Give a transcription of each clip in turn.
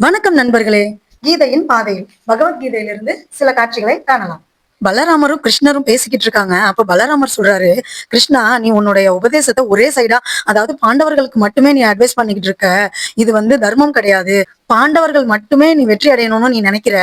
வணக்கம் நண்பர்களே. கீதையின் பாதையில் பகவத்கீதையிலிருந்து சில காட்சிகளை காணலாம். பலராமரும் கிருஷ்ணரும் பேசிக்கிட்டு இருக்காங்க. அப்ப பலராமர் சொல்றாரு கிருஷ்ணா நீ உன்னுடைய உபதேசத்தை ஒரே சைடா அதாவது பாண்டவர்களுக்கு மட்டுமே நீ அட்வைஸ் பண்ணிக்கிட்டு இருக்க. இது வந்து தர்மம் கிடையாது. பாண்டவர்கள் மட்டுமே நீ வெற்றி அடையணும்னு நீ நினைக்கிற.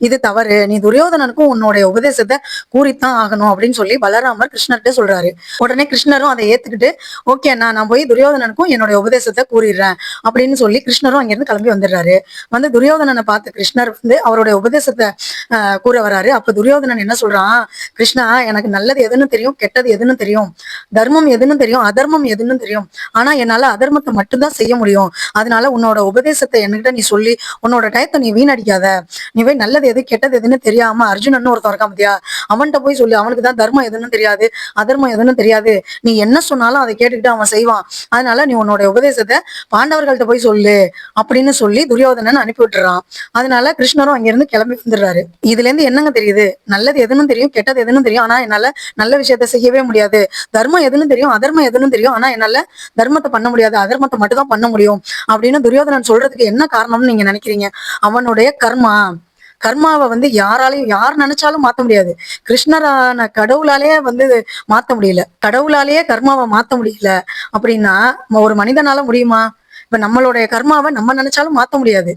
இது தவறு. நீ துரியோதனனுக்கும் உன்னுடைய உபதேசத்தை கூறித்தான் ஆகணும். அப்படின்னு சொல்லி பலராமர் கிருஷ்ணர்கிட்ட சொல்றாரு. உடனே கிருஷ்ணரும் அதை ஏத்துக்கிட்டு ஓகே அண்ணா நான் போய் துரியோதனனுக்கும் என்னுடைய உபதேசத்தை கூறிடுறேன். அப்படின்னு சொல்லி கிருஷ்ணரும் அங்கிருந்து கிளம்பி வந்துடுறாரு. வந்து துரியோதனனை பார்த்து கிருஷ்ணர் வந்து அவருடைய உபதேசத்தை ஆஹ், கூற வராரு. அப்ப துரியோதனன் என்ன சொல்றான் கிருஷ்ணா எனக்கு நல்லது எதுன்னு தெரியும் கெட்டது எதுன்னு தெரியும். தர்மம் எதுன்னு தெரியும் அதர்மம் எதுன்னு தெரியும். ஆனா என்னால அதர்மத்தை மட்டும்தான் செய்ய முடியும். அதனால உன்னோட உபதேசத்தை என்கிட்ட நீ சொல்லி உன்னோட டயத்தை நீ வீணடிக்காத. நீ போய் நல்லது எது கெட்டது எதுன்னு தெரியாம அர்ஜுனன் ஒருத்தன் இருக்கான் பத்தியா? அவன்கிட்ட போய் சொல்லு அவனுக்கு தான் தர்மம் எதுன்னு தெரியாது அதர்மம் எதுன்னு தெரியாது. நீ என்ன சொன்னாலும் அதை கேட்டுக்கிட்டு அவன் செய்வான். அதனால நீ உன்னோட உபதேசத்தை பாண்டவர்கள்ட்ட போய் சொல்லு அப்படின்னு சொல்லி துரியோதனன் அனுப்பி விட்டுறான். அதனால கிருஷ்ணரும் அங்கிருந்து கிளம்பி வந்துடுறாரு. இதுல இருந்து என்னங்க தெரியுது? நல்லது எது எதுன்னு தெரியும் கெட்டது எதுன்னு தெரியும் ஆனா என்னால நல்ல விஷயத்த செய்யவே முடியாது. தர்மம் எதுன்னு தெரியும் அதர்மம் எதுன்னு தெரியும் ஆனா என்னால தர்மத்தை பண்ண முடியாது அதர்மத்தை மட்டும் தான் பண்ண முடியும் அப்படின்னு துரியோதனன் சொல்றதுக்கு என்ன காரணம்னு நீங்க நினைக்கிறீங்க? அவனுடைய கர்மா. கர்மாவை வந்து யாராலையும் யார் நினைச்சாலும் மாத்த முடியாது. கிருஷ்ணரான கடவுளாலேயே வந்து மாத்த முடியல. கடவுளாலேயே கர்மாவை மாத்த முடியல. அப்படின்னா ஒரு மனிதனால முடியுமா? இப்ப நம்மளுடைய கர்மாவை நம்ம நினைச்சாலும் மாத்த முடியாது.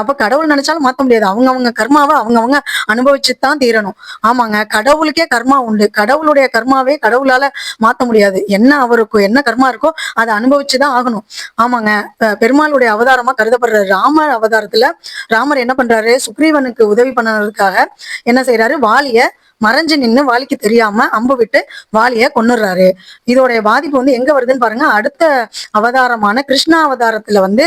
அப்ப கடவுள் நினைச்சாலும் மாத்த முடியாது. அவங்க அவங்க கர்மாவை அவங்க அவங்க அனுபவிச்சுதான் தீரணும். ஆமாங்க கடவுளுக்கே கர்மா உண்டு. கடவுளுடைய கர்மாவே கடவுளால மாத்த முடியாது. என்ன அவருக்கு என்ன கர்மா இருக்கோ அதை அனுபவிச்சுதான் ஆகணும். ஆமாங்க பெருமாளுடைய அவதாரமா கருதப்படுற ராம அவதாரத்துல ராமர் என்ன பண்றாரு? சுக்ரீவனுக்கு உதவி பண்ணதுக்காக என்ன செய்யறாரு வாலிய மறைஞ்சு நின்னு வாலிக்கு தெரியாம அம்பு விட்டு வாலிய கொண்டுடுறாரு இதோடைய பாதிப்பு வந்து எங்க வருதுன்னு பாருங்க அடுத்த அவதாரமான கிருஷ்ணா அவதாரத்துல வந்து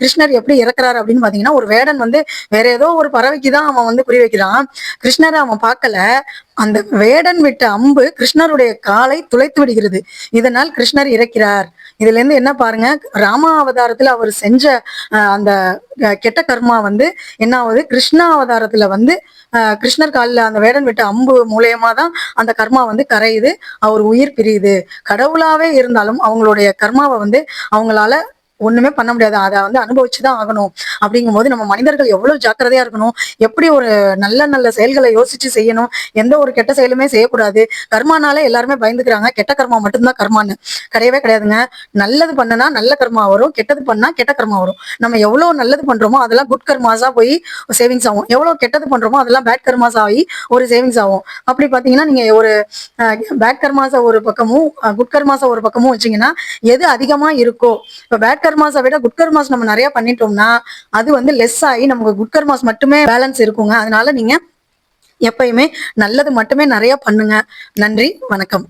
கிருஷ்ணர் எப்படி இறக்குறாரு அப்படின்னு பாத்தீங்கன்னா ஒரு வேடன் வந்து வேற ஏதோ ஒரு பறவைக்கு தான் அவன் வந்து குறி வைக்கிறான். கிருஷ்ணரை அவன் பார்க்கல. அந்த வேடன் விட்ட அம்பு கிருஷ்ணருடைய காலை துளைத்து விடுகிறது. இதனால் கிருஷ்ணர் இறக்கிறார். இதுல இருந்து என்ன பாருங்க ராமா அவதாரத்துல அவர் செஞ்ச அஹ், அந்த கெட்ட கர்மா வந்து என்ன ஆகுது கிருஷ்ணா அவதாரத்துல வந்து கிருஷ்ணர் காலில் அந்த வேடன் விட்ட அம்பு மூலயமா தான் அந்த கர்மா வந்து கரையுது அவர் உயிர் பிரியுது. கடவுளாவே இருந்தாலும் அவங்களுடைய கர்மாவை வந்து அவங்களால ஒண்ணுமே பண்ண முடியாது. அதை வந்து அனுபவிச்சுதான் ஆகணும். அப்படிங்கும்போது நம்ம மனிதர்கள் எவ்வளவு ஜாக்கிரதையா இருக்கணும்? எப்படி ஒரு நல்ல நல்ல செயல்களை யோசிச்சு செய்யணும்? எந்த ஒரு கெட்ட செயலுமே செய்யக்கூடாது. கர்மானால எல்லாருமே பயந்துக்கிறாங்க. கெட்ட கர்மா மட்டும்தான் கர்மான்னு. கிடையவே கிடையாதுங்க. நல்லது பண்ணனா நல்ல கர்மா வரும். கெட்டது பண்ணா கெட்ட கர்மா வரும். நம்ம எவ்வளவு நல்லது பண்றோமோ அதெல்லாம் குட் கர்மாஸா போய் சேவிங்ஸ் ஆகும். எவ்வளவு கெட்டது பண்றோமோ அதெல்லாம் பேட் கர்மாஸ் ஆகி ஒரு சேவிங்ஸ் ஆகும். அப்படி பாத்தீங்கன்னா நீங்க ஒரு பேட் கர்மாஸை ஒரு பக்கமும் குட் கர்மாஸை ஒரு பக்கமும் வச்சீங்கன்னா எது அதிகமா இருக்கோ இப்ப பேட் கர்மாஸை விட குட் கர்மாஸ் நம்ம நிறைய பண்ணிட்டோம்னா அது வந்து லெஸ் ஆகி நமக்கு குட் கர்மாஸ் மட்டுமே பேலன்ஸ் இருக்குங்க. அதனால நீங்க எப்பயுமே நல்லது மட்டுமே நிறைய பண்ணுங்க. நன்றி வணக்கம்.